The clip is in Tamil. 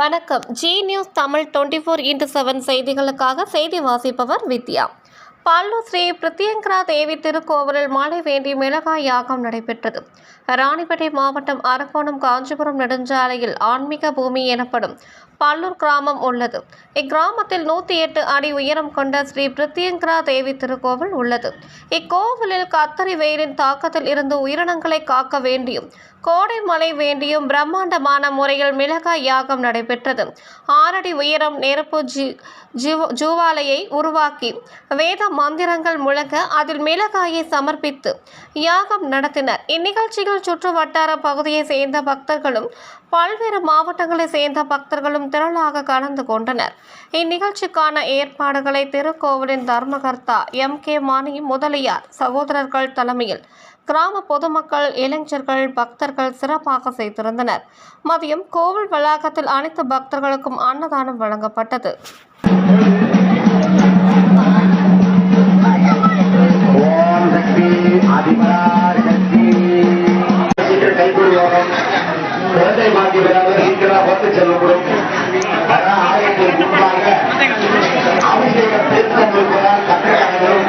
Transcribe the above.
வணக்கம். Zee news Tamil twenty four into seven செய்திகளுக்காக செய்தி வாசிப்பவர் வித்யா. பல்லூர் ஸ்ரீ பிரத்யங்கரா தேவி திருக்கோவிலில் மாலை வேண்டி மிளகாய் யாகம் நடைபெற்றது. ராணிப்பேட்டை மாவட்டம் அரக்கோணம் காஞ்சிபுரம் நெடுஞ்சாலையில் ஆன்மீக பூமி எனப்படும் பல்லூர் கிராமம் உள்ளது. இக்கிராமத்தில் நூற்றி எட்டு அடி உயரம் கொண்ட ஸ்ரீ பிரத்யங்கரா தேவி திருக்கோவில் உள்ளது. இக்கோவிலில் கத்தரி வெயிலின் தாக்கத்தில் இருந்து உயிரினங்களை காக்க வேண்டியும் கோடை மழை வேண்டியும் பிரம்மாண்டமான முறையில் மிளகாய் யாகம் நடைபெற்றது. ஆறடி உயரம் நெருப்பு ஜி ஜீவ- ஜூவாலையை உருவாக்கி வேத மந்திரங்கள் முழங்க அதில் மிளகாயை சமர்ப்பித்து யாகம் நடத்தினர். இந்நிகழ்ச்சியில் சுற்று வட்டார பகுதியை சேர்ந்த பக்தர்களும் பல்வேறு மாவட்டங்களை சேர்ந்த பக்தர்களும் திரளாக கலந்து கொண்டனர். இந்நிகழ்ச்சிக்கான ஏற்பாடுகளை திருக்கோவிலின் தர்மகர்த்தா எம். கே. மாணி முதலியார் சகோதரர்கள் தலைமையில் கிராம பொதுமக்கள் இளைஞர்கள் பக்தர்கள் சிறப்பாக செய்திருந்தனர். மதியம் கோவில் வளாகத்தில் அனைத்து பக்தர்களுக்கும் அன்னதானம் வழங்கப்பட்டது. யோகம் குழந்தை பாக்கி பெறாத சீக்கிரம் ஒத்து செல்லப்படும் அதான் முன்பாக அபிஷேக தீர்த்தம் இருப்பதால் கட்டளையாளர்களும்